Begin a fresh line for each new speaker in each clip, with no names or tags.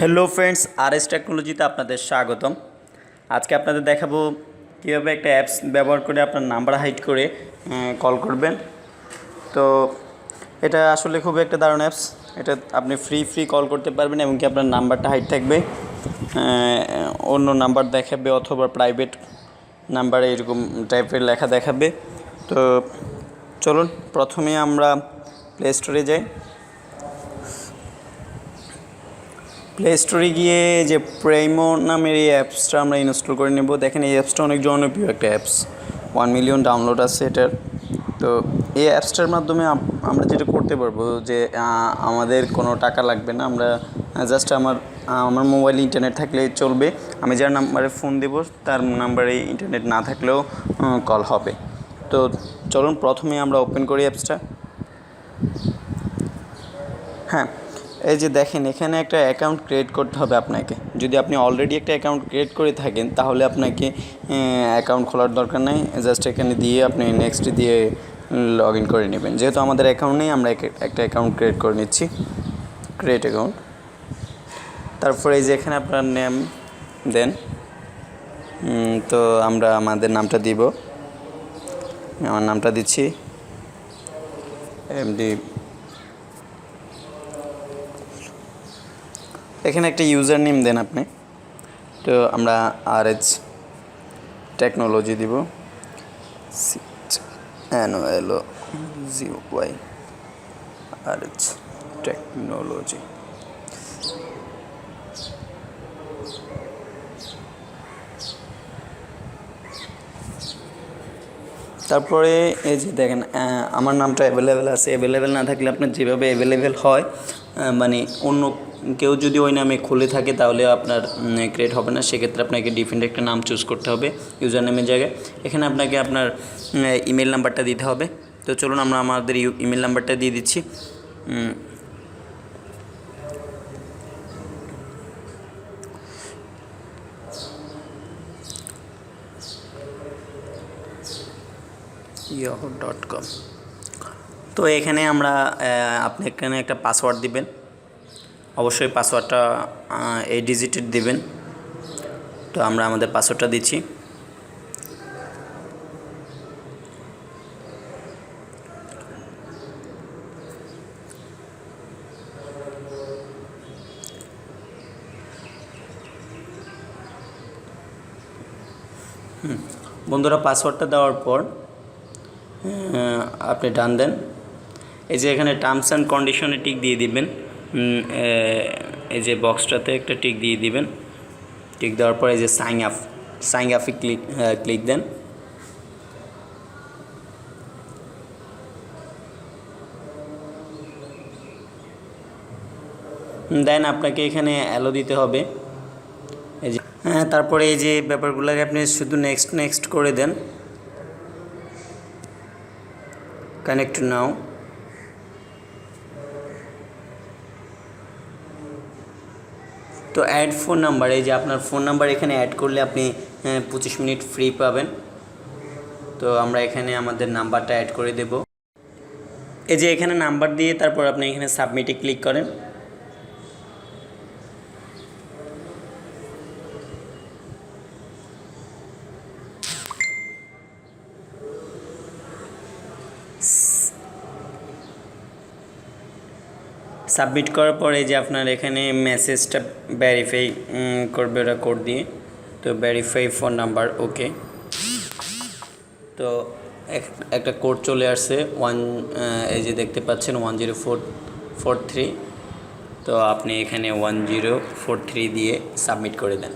Hello friends আর S টেকনোলজিতে আপনাদের স্বাগতম। আজকে আপনাদের দেখাবো কীভাবে একটা অ্যাপস ব্যবহার করে আপনার নাম্বার হাইড করে কল করবেন। তো এটা আসলে খুব একটা দারুণ অ্যাপস এটা আপনি ফ্রি ফ্রি কল করতে পারবেন এবং কি আপনার নাম্বারটা হাইড থাকবে। অন্য নাম্বার দেখাবে অথবা প্রাইভেট নাম্বারে এরকম টাইপের লেখা দেখাবে। তো চলুন, প্রথমে আমরা প্লে স্টোরে যাই। প্লে স্টোরে গিয়ে যে প্রেমো নামের এই অ্যাপসটা আমরা ইনস্টল করে নেব। দেখেন এই অ্যাপসটা অনেক জনপ্রিয় একটা অ্যাপস। ওয়ান মিলিয়ন ডাউনলোড আছে এটার। তো এই অ্যাপসটার মাধ্যমে আমরা যেটা করতে পারব যে আমাদের কোনো টাকা লাগবে না। আমরা জাস্ট আমার আমার মোবাইলে ইন্টারনেট থাকলে চলবে। আমি যার নাম্বারে ফোন দেব, তার নাম্বারে ইন্টারনেট না থাকলেও কল হবে। তো চলুন প্রথমে আমরা ওপেন করি অ্যাপসটা। হ্যাঁ। এই যে দেখেন, এখানে একটা অ্যাকাউন্ট ক্রিয়েট করতে হবে আপনাকে। যদি আপনি অলরেডি একটা অ্যাকাউন্ট ক্রিয়েট করে থাকেন, তাহলে আপনাকে অ্যাকাউন্ট খোলার দরকার নেই। জাস্ট এখানে দিয়ে আপনি নেক্সট দিয়ে লগ ইন করে নেবেন। যেহেতু আমাদের অ্যাকাউন্ট নেই, আমরা একটা অ্যাকাউন্ট ক্রিয়েট করে নিচ্ছি। ক্রিয়েট অ্যাকাউন্ট তারপরে এই যে এখানে আপনার নেম দেন তো আমরা আমাদের নামটা দিব। আমার নামটা দিচ্ছি। এমডি এখানে একটা ইউজার নেম দেন আপনি। তো আমরা আর এইচ টেকনোলজি দিব। N O L O Y R H technology তারপরে এই যে দেখেন আমার নামটা অ্যাভেলেবেল আছে। অ্যাভেলেবেল না থাকলে আপনার যেভাবে অ্যাভেলেবেল হয় মানে অন্য কেউ যদি ওই নামে খুলে থাকে তাহলে আপনার ক্রিয়েট হবে না। সেক্ষেত্রে আপনাকে ডিফারেন্ট একটা নাম চুজ করতে হবে ইউজার নেমের জায়গায়। এখানে আপনাকে আপনার ইমেল নাম্বারটা দিতে হবে। তো চলুন আমরা আমাদের ইমেল নাম্বারটা দিয়ে দিচ্ছি। ইয়াহু ডট কম তো এখানে আমরা আপনি এখানে একটা পাসওয়ার্ড দিবেন। অবশ্যই পাসওয়ার্ডটা এই ডিজিটের দিবেন। তো আমরা আমাদের পাসওয়ার্ডটা দিচ্ছি। বন্ধুরা পাসওয়ার্ডটা দেওয়ার পর আপনি ডান দেন। এই যে এখানে টার্মস অ্যান্ড কন্ডিশনে টিক দিয়ে দিবেন। এই যে বক্সটাতে একটা টিক দিয়ে দিবেন। টিক দেওয়ার পর এই যে সাইন আপ সাইন আপে ক্লিক ক্লিক দেন। দেন আপনাকে এখানে অ্যালো দিতে হবে। এই যে হ্যাঁ তারপরে এই যে ব্যাপারগুলোকে আপনি শুধু নেক্সট নেক্সট করে দেন। কানেক্ট নাও তো অ্যাড ফোন নাম্বার এই যে আপনার ফোন নাম্বার এখানে অ্যাড করলে আপনি পঁচিশ মিনিট ফ্রি পাবেন। তো আমরা এখানে আমাদের নাম্বারটা অ্যাড করে দেব। এই যে এখানে নাম্বার দিয়ে তারপর আপনি এখানে সাবমিটে ক্লিক করেন। সাবমিট করার পরে যে আপনার এখানে মেসেজটা ভ্যারিফাই করবে ওরা কোড দিয়ে। তো ভ্যারিফাই ফোন নাম্বার ওকে তো এক- একটা কোড চলে আসছে ওয়ান এই যে দেখতে পাচ্ছেন one zero four four three তো আপনি এখানে ওয়ান জিরো ফোর থ্রি দিয়ে সাবমিট করে দেন।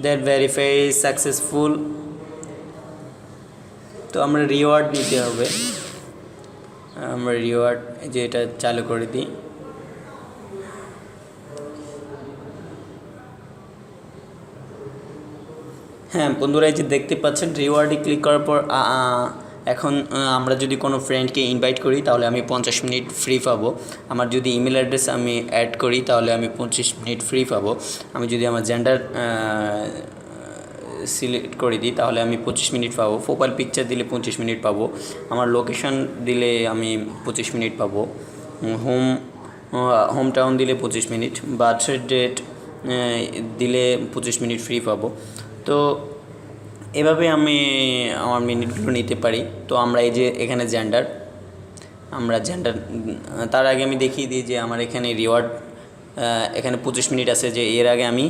দ্যাট ভেরিফাই সাকসেসফুল তো আমরা রিওয়ার্ড নিতে হবে। আমরা রিওয়ার্ড যে এটা চালু করে দিই। হ্যাঁ বন্ধুরা এই যে দেখতে পাচ্ছেন রিওয়ার্ডে ক্লিক করার পর এখন আমরা যদি কোনো ফ্রেন্ডকে ইনভাইট করি, তাহলে আমি পঞ্চাশ মিনিট ফ্রি পাবো। আমার যদি ইমেল অ্যাড্রেস আমি অ্যাড করি, তাহলে আমি পঁচিশ মিনিট ফ্রি পাবো। আমি যদি আমার জেন্ডার সিলেক্ট করে দিই, তাহলে আমি পঁচিশ মিনিট পাবো। প্রোফাইল পিকচার দিলে পঁচিশ মিনিট পাবো। আমার লোকেশন দিলে আমি পঁচিশ মিনিট পাবো। হোম হোম টাউন দিলে পঁচিশ মিনিট। বার্থ ডেট দিলে পঁচিশ মিনিট ফ্রি পাবো। তো এভাবে আমি আমার মিনিটগুলো নিতে পারি। তো আমরা এই যে এখানে জেন্ডার আমরা জেন্ডার তার আগে আমি দেখিয়ে দিই যে আমার এখানে রিওয়ার্ড এখানে পঁচিশ মিনিট আছে যে এর আগে আমি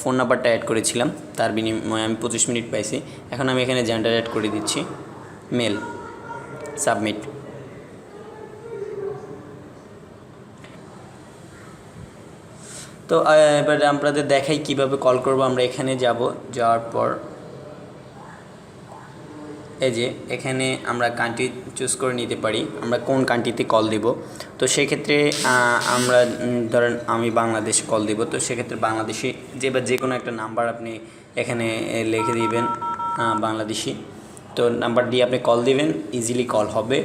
ফোন নাম্বারটা অ্যাড করেছিলাম। তার বিনিময়ে আমি পঁচিশ মিনিট পাইছি। এখন আমি এখানে জেন্ডার অ্যাড করে দিচ্ছি। মেল সাবমিট তো এবার আপনাদের দেখাই কীভাবে কল করব। আমরা এখানে যাব। যাওয়ার পর এই যে এখানে আমরা কান্ট্রি চুজ করে নিতে পারি, আমরা কোন কান্ট্রিতে কল দিব। তো সেক্ষেত্রে আমরা ধরেন আমি বাংলাদেশে কল দিব। তো সেক্ষেত্রে বাংলাদেশি যে বা যে কোনো একটা নাম্বার আপনি এখানে লিখে দিবেন বাংলাদেশি। তো নাম্বার দিয়ে আপনি কল দিবেন ইজিলি কল হবে।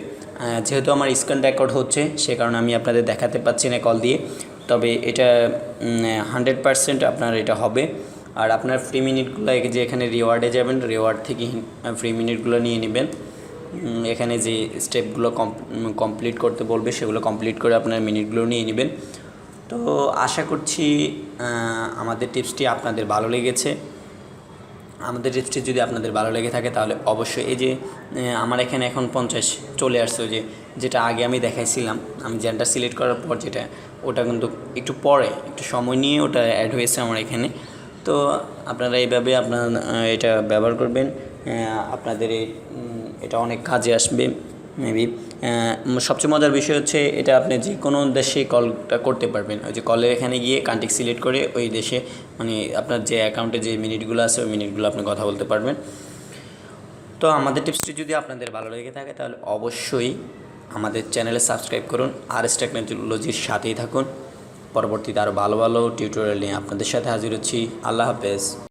যেহেতু আমার স্ক্রিন রেকর্ড হচ্ছে, সে কারণে আমি আপনাদের দেখাতে পাচ্ছি না কল দিয়ে। তবে এটা হান্ড্রেড পারসেন্ট আপনার এটা হবে। আর আপনার ফ্রি মিনিটগুলো যে এখানে রিওয়ার্ডে যাবেন রিওয়ার্ড থেকে ফ্রি মিনিটগুলো নিয়ে নেবেন। এখানে যে স্টেপগুলো কমপ্লিট করতে বলবে, সেগুলো কমপ্লিট করে আপনার মিনিটগুলো নিয়ে নেবেন। তো আশা করছি আমাদের টিপসটি আপনাদের ভালো লেগেছে। আমাদের টিপসটি যদি আপনাদের ভালো লেগে থাকে, তাহলে অবশ্যই এই যে আমার এখানে এখন পঞ্চাশ চলে আসছে যে যেটা আগে আমি দেখাইছিলাম, আমি জেন্ডার সিলেক্ট করার পর যেটা, ওটা কিন্তু একটু পরে, একটু সময় নিয়ে ওটা অ্যাড হয়েছে আমার এখানে। তো আপনারা এইভাবে আপনার এটা ব্যবহার করবেন। আপনাদের এটা অনেক কাজে আসবে মেবি সবচেয়ে মজার বিষয় হচ্ছে এটা আপনি যে কোনো দেশে কলটা করতে পারবেন। ওই যে কলের এখানে গিয়ে কান্ট্রি সিলেক্ট করে ওই দেশে মানে আপনার যে অ্যাকাউন্টে যে মিনিটগুলো আছে, ওই মিনিটগুলো আপনি কথা বলতে পারবেন। তো আমাদের টিপসটি যদি আপনাদের ভালো লেগে থাকে, তাহলে অবশ্যই আমাদের চ্যানেলে সাবস্ক্রাইব করুন। আর এস টেকনোলজির সাথেই থাকুন। পরবর্তীতে আরও ভালো ভালো টিউটোরিয়াল নিয়ে আপনাদের সাথে হাজির হচ্ছি। আল্লাহ হাফেজ।